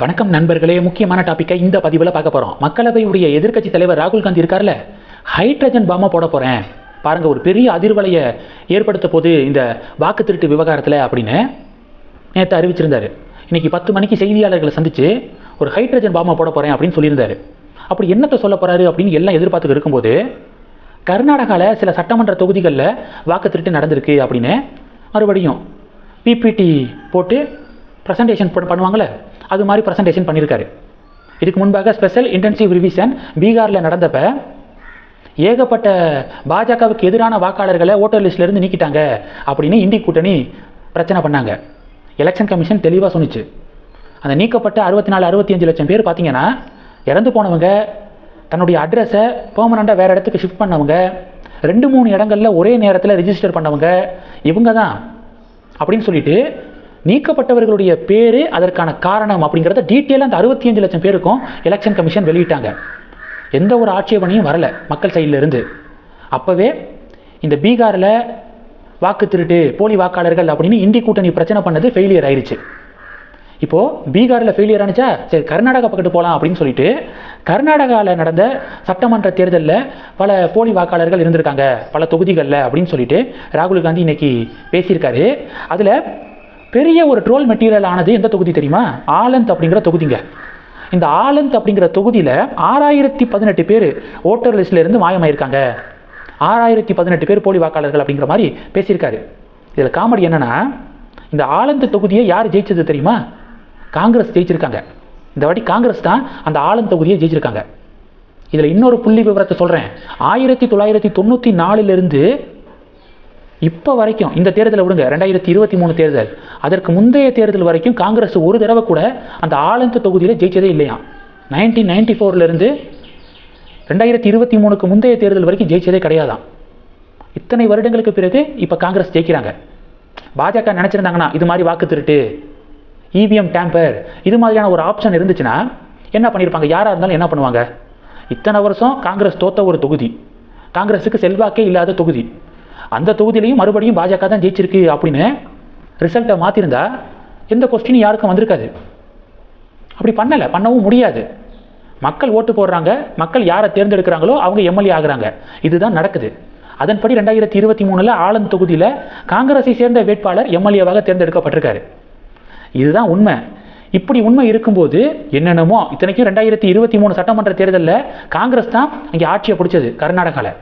வணக்கம் நண்பர்களே முக்கியமான டாப்பிக்கை இந்த பதிவில் பார்க்க போகிறோம் மக்களவையுடைய எதிர்க்கட்சி தலைவர் ராகுல் காந்தி இருக்கார்ல? ஹைட்ரஜன் பாமா போட போகிறேன் பாருங்க ஒரு பெரிய அதிர்வலையை ஏற்படுத்த போது இந்த வாக்கு திருட்டு விவகாரத்தில் அப்படின்னு நேற்று அறிவிச்சிருந்தார். இன்றைக்கி பத்து மணிக்கு செய்தியாளர்களை சந்தித்து ஒரு ஹைட்ரஜன் பாமா போட போகிறேன் அப்படின்னு சொல்லியிருந்தாரு. அப்படி என்னத்தை சொல்ல போகிறாரு அப்படின்னு எல்லாம் எதிர்பார்த்துட்டு இருக்கும்போது கர்நாடகாவில் சில சட்டமன்ற தொகுதிகளில் வாக்கு திருட்டு நடந்திருக்கு அப்படின்னு மறுபடியும் பிபிடி போட்டு ப்ரெசன்டேஷன் பண்ணுவாங்கள்ல அது மாதிரி ப்ரெசன்டேஷன் பண்ணியிருக்காரு இதுக்கு முன்பாக ஸ்பெஷல் இன்டென்சிவ் ரிவிஷன் பீகாரில் நடந்தப்ப ஏகப்பட்ட பாஜகவுக்கு எதிரான வாக்காளர்களை ஓட்டர் லிஸ்ட்லேருந்து நீக்கிட்டாங்க அப்படின்னு இந்தி கூட்டணி பிரச்சனை பண்ணாங்க. எலெக்ஷன் கமிஷன் தெளிவாக சொன்னிச்சு. அந்த நீக்கப்பட்ட அறுபத்தி நாலு அறுபத்தி அஞ்சு லட்சம் பேர் பார்த்தீங்கன்னா இறந்து போனவங்க தன்னுடைய அட்ரஸை பெர்மனண்ட்டாக வேறு இடத்துக்கு ஷிஃப்ட் பண்ணவங்க ரெண்டு மூணு இடங்களில் ஒரே நேரத்தில் ரிஜிஸ்டர் பண்ணவங்க இவங்க தான் அப்படின்னு சொல்லிட்டு நீக்கப்பட்டவர்களுடைய பேர் அதற்கான காரணம் அப்படிங்கிறத டீட்டெயிலாக அந்த அறுபத்தி அஞ்சு லட்சம் பேருக்கும் எலெக்ஷன் கமிஷன் வெளியிட்டாங்க. எந்த ஒரு ஆட்சேபனையும் வரல மக்கள் சைடில் இருந்து அப்போவே இந்த பீகாரில் வாக்கு திருட்டு போலி வாக்காளர்கள் அப்படின்னு இந்தி கூட்டணி பிரச்சனை பண்ணது ஃபெயிலியர் ஆயிடுச்சு இப்போது பீகாரில் ஃபெயிலியர் ஆனிச்சா? சரி கர்நாடகா பக்கத்து போகலாம் அப்படின்னு சொல்லிட்டு கர்நாடகாவில் நடந்த சட்டமன்ற தேர்தலில் பல போலி வாக்காளர்கள் இருந்திருக்காங்க பல தொகுதிகளில் அப்படின்னு சொல்லிட்டு ராகுல் காந்தி இன்னைக்கு பேசியிருக்காரு. அதில் பெரிய ஒரு ட்ரோல் மெட்டீரியல் ஆனது எந்த தொகுதி தெரியுமா? ஆலந்த் அப்படிங்கிற தொகுதிங்க. இந்த ஆலந்த் அப்படிங்கிற தொகுதியில் ஆறாயிரத்தி பதினெட்டு பேர் ஓட்டர் லிஸ்ட்லேருந்து மாயமாயிருக்காங்க. ஆறாயிரத்தி பதினெட்டு பேர் போலி வாக்காளர்கள் அப்படிங்கிற மாதிரி பேசியிருக்காரு. இதில் காமெடி என்னன்னா இந்த ஆலந்து தொகுதியை யார் ஜெயிச்சது தெரியுமா? காங்கிரஸ் ஜெயிச்சிருக்காங்க. இந்த வாட்டி காங்கிரஸ் தான் அந்த ஆலந்த் தொகுதியை ஜெயிச்சிருக்காங்க. இதில் இன்னொரு புள்ளி விவரத்தை சொல்கிறேன் ஆயிரத்தி தொள்ளாயிரத்தி தொண்ணூற்றி நாலுலேருந்து இப்போ வரைக்கும் இந்த தேர்தலை விடுங்க ரெண்டாயிரத்தி இருபத்தி மூணு தேர்தல். அதற்கு முந்தைய தேர்தல் வரைக்கும் காங்கிரஸ் ஒரு தடவை கூட அந்த ஆலந்த தொகுதியில் ஜெயிச்சதே இல்லையா நைன்டீன் நைன்டி ஃபோர்லேருந்து ரெண்டாயிரத்தி இருபத்தி மூணுக்கு முந்தைய தேர்தல் வரைக்கும் ஜெயிச்சதே கிடையாதான் இத்தனை வருடங்களுக்கு பிறகு இப்போ காங்கிரஸ் ஜெயிக்கிறாங்க. பாஜக நினச்சிருந்தாங்கன்னா இது மாதிரி வாக்கு திருட்டு இவிஎம் டேம்பர் இது மாதிரியான ஒரு ஆப்ஷன் இருந்துச்சுன்னா என்ன பண்ணியிருப்பாங்க யாராக இருந்தாலும் என்ன பண்ணுவாங்க? இத்தனை வருஷம் காங்கிரஸ் தோத்த ஒரு தொகுதி. காங்கிரஸுக்கு செல்வாக்கே இல்லாத தொகுதி. அந்த தொகுதியிலையும் மறுபடியும் பாஜக தான் ஜெயிச்சிருக்கு அப்படின்னு ரிசல்ட்டை மாற்றிருந்தா எந்த கொஸ்டினும் யாருக்கும் வந்திருக்காது. அப்படி பண்ணலை. பண்ணவும் முடியாது. மக்கள் ஓட்டு போடுறாங்க. மக்கள் யாரை தேர்ந்தெடுக்கிறாங்களோ அவங்க எம்எல்ஏ ஆகுறாங்க. இதுதான் நடக்குது. அதன்படி ரெண்டாயிரத்தி இருபத்தி மூணில் ஆலந்த் தொகுதியில் காங்கிரஸை சேர்ந்த வேட்பாளர் எம்எல்ஏவாக தேர்ந்தெடுக்கப்பட்டிருக்காரு. இதுதான் உண்மை. இப்படி உண்மை இருக்கும்போது என்னென்னமோ இத்தனைக்கும் ரெண்டாயிரத்தி இருபத்தி மூணு சட்டமன்ற தேர்தலில் காங்கிரஸ் தான் அங்கே ஆட்சியை பிடிச்சது கர்நாடகாவில்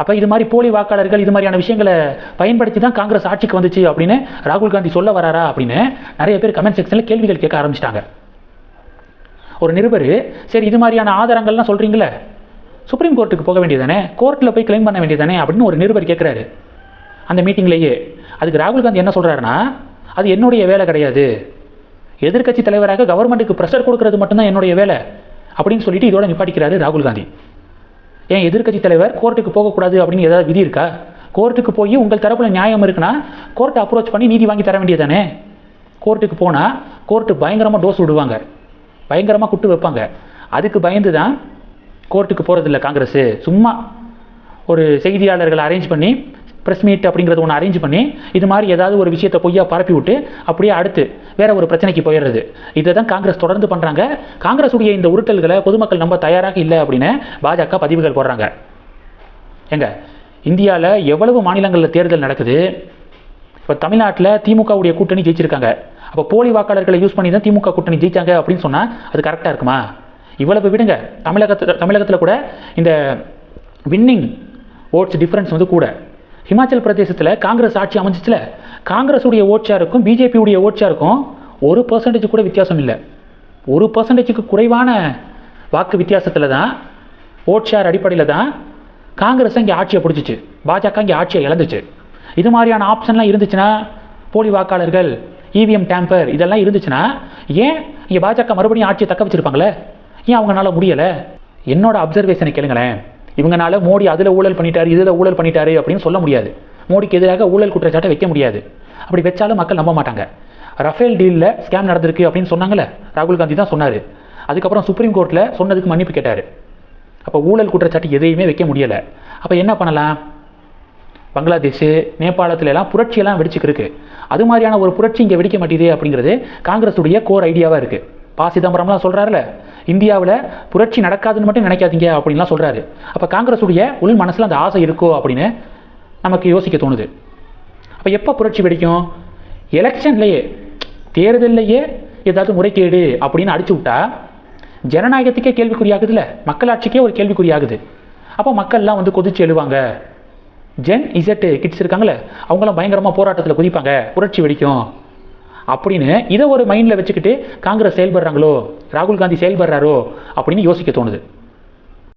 அப்போ இது மாதிரி போலி வாக்காளர்கள் இது மாதிரியான விஷயங்களை பயன்படுத்தி தான் காங்கிரஸ் ஆட்சிக்கு வந்துச்சு அப்படின்னு ராகுல் காந்தி சொல்ல வராரா அப்படின்னு நிறைய பேர் கமெண்ட் செக்ஷனில் கேள்விகள் கேட்க ஆரம்பிச்சிட்டாங்க. ஒரு நிருபர் சரி இது மாதிரியான ஆதாரங்கள்லாம் சொல்கிறீங்களே சுப்ரீம் கோர்ட்டுக்கு போக வேண்டியதானே கோர்ட்டில் போய் கிளைம் பண்ண வேண்டியதானே அப்படின்னு ஒரு நிருபர் கேட்குறாரு அந்த மீட்டிங்லேயே அதுக்கு ராகுல் காந்தி என்ன சொல்கிறாருன்னா அது என்னுடைய வேலை கிடையாது. எதிர்க்கட்சி தலைவராக கவர்மெண்ட்டுக்கு ப்ரெஷர் கொடுக்கறது மட்டும்தான் என்னுடைய வேலை அப்படின்னு சொல்லிட்டு இதோட நிப்பாட்டிக்கிறாரு ராகுல் காந்தி. ஏன் எதிர்க்கட்சி தலைவர் கோர்ட்டுக்கு போகக்கூடாது அப்படின்னு ஏதாவது விதி இருக்கா? கோர்ட்டுக்கு போய் உங்கள் தரப்பில் நியாயம் இருக்குன்னா கோர்ட்டை அப்ரோச் பண்ணி நீதி வாங்கி தர வேண்டியதானே கோர்ட்டுக்கு போனால் கோர்ட்டு பயங்கரமாக டோஸ் விடுவாங்க. பயங்கரமாக குட்டு வைப்பாங்க. அதுக்கு பயந்து தான் கோர்ட்டுக்கு போகிறதில்ல காங்கிரஸ். சும்மா ஒரு செய்தியாளர்களை அரேஞ்ச் பண்ணி ப்ரெஸ் மீட் அப்படிங்கிறது ஒன்று அரேஞ்ச் பண்ணி இது மாதிரி ஏதாவது ஒரு விஷயத்தை பொய்யா பரப்பி விட்டு அப்படியே அடுத்து வேற ஒரு பிரச்சனைக்கு போயிடுறது. இதை தான் காங்கிரஸ் தொடர்ந்து பண்ணுறாங்க காங்கிரஸுடைய இந்த உருட்டல்களை பொதுமக்கள் நம்ப தயாராக இல்லை அப்படின்னு பாஜக பதிவுகள் போடுறாங்க. எங்க இந்தியாவில் எவ்வளவு மாநிலங்களில் தேர்தல் நடக்குது? இப்போ தமிழ்நாட்டில் திமுகவுடைய கூட்டணி ஜெயிச்சிருக்காங்க. அப்போ போலி வாக்காளர்களை யூஸ் பண்ணி தான் திமுக கூட்டணி ஜெயிச்சாங்க அப்படின்னு சொன்னால் அது கரெக்டாக இருக்குமா? இவ்வளவு விடுங்க. தமிழகத்தில் தமிழகத்தில் கூட இந்த வின்னிங் ஓட்ஸ் டிஃப்ரென்ஸ் வந்து கூட. ஹிமாச்சல் பிரதேசத்தில் காங்கிரஸ் ஆட்சி அமைஞ்சிச்சில் காங்கிரஸுடைய ஓட்சாருக்கும் பிஜேபியுடைய ஓட்சாருக்கும் ஒரு பர்சன்டேஜ் கூட வித்தியாசம் இல்லை. ஒரு பர்சன்டேஜுக்கு குறைவான வாக்கு வித்தியாசத்தில் தான் ஓட் ஷேர் அடிப்படையில் தான் காங்கிரஸ் இங்கே ஆட்சியை பிடிச்சிச்சு. பாஜக இங்கே ஆட்சியை இழந்துச்சு. இது மாதிரியான ஆப்ஷன்லாம் இருந்துச்சுன்னா போலி வாக்காளர்கள் இவிஎம் டேம்பர் இதெல்லாம் இருந்துச்சுன்னா ஏன் இங்கே பாஜக மறுபடியும் ஆட்சியை தக்க வச்சுருப்பாங்களே? ஏன் அவங்களால முடியலை? என்னோட அப்சர்வேஷனை கேளுங்களேன். இவங்கனால மோடி அதில் ஊழல் பண்ணிட்டாரு இதில் ஊழல் பண்ணிட்டாரு அப்படின்னு சொல்ல முடியாது. மோடிக்கு எதிராக ஊழல் குற்றச்சாட்டை வைக்க முடியாது. அப்படி வச்சாலும் மக்கள் நம்ப மாட்டாங்க. ரஃபேல் டீலில் ஸ்கேம் நடந்திருக்கு அப்படின்னு சொன்னாங்களே ராகுல் காந்தி தான் சொன்னார். அதுக்கப்புறம் சுப்ரீம் கோர்ட்டில் சொன்னதுக்கு மன்னிப்பு கேட்டார். அப்போ ஊழல் குற்றச்சாட்டு எதையுமே வைக்க முடியலை. அப்போ என்ன பண்ணலாம்? பங்களாதேஷ் நேபாளத்துல எல்லாம் புரட்சியெல்லாம் வெடிச்சுக்கிருக்கு. அது மாதிரியான ஒரு புரட்சி இங்கே வெடிக்க மாட்டேதே அப்படிங்கிறது காங்கிரஸுடைய கோர் ஐடியாவாக இருக்குது பா சிதம்பரம்லாம் சொல்கிறாருல இந்தியாவில் புரட்சி நடக்காதுன்னு மட்டும் நினைக்காதீங்க அப்படின்லாம் சொல்கிறாரு அப்போ காங்கிரஸுடைய உள் மனசில் அந்த ஆசை இருக்கோ அப்படின்னு நமக்கு யோசிக்க தோணுது. அப்போ எப்போ புரட்சி வெடிக்கும்? எலெக்ஷன்லேயே. தேர்தல்லையே ஏதாவது முறைகேடு அப்படின்னு அடிச்சு விட்டா ஜனநாயகத்துக்கே கேள்விக்குறியாகுதுல்ல. மக்களாட்சிக்கே ஒரு கேள்விக்குறியாகுது. அப்போ மக்கள்லாம் வந்து கொதிச்சு எழுவாங்க. ஜென் இசட்டு கிட்ஸ் இருக்காங்களே அவங்களாம் பயங்கரமாக போராட்டத்தில் குதிப்பாங்க. புரட்சி வெடிக்கும். அப்படின்னு இதை ஒரு மைண்டில் வச்சுக்கிட்டு காங்கிரஸ் செயல்படுறாங்களோ ராகுல் காந்தி செயல்படுறாரோ அப்படின்னு யோசிக்க தோணுது.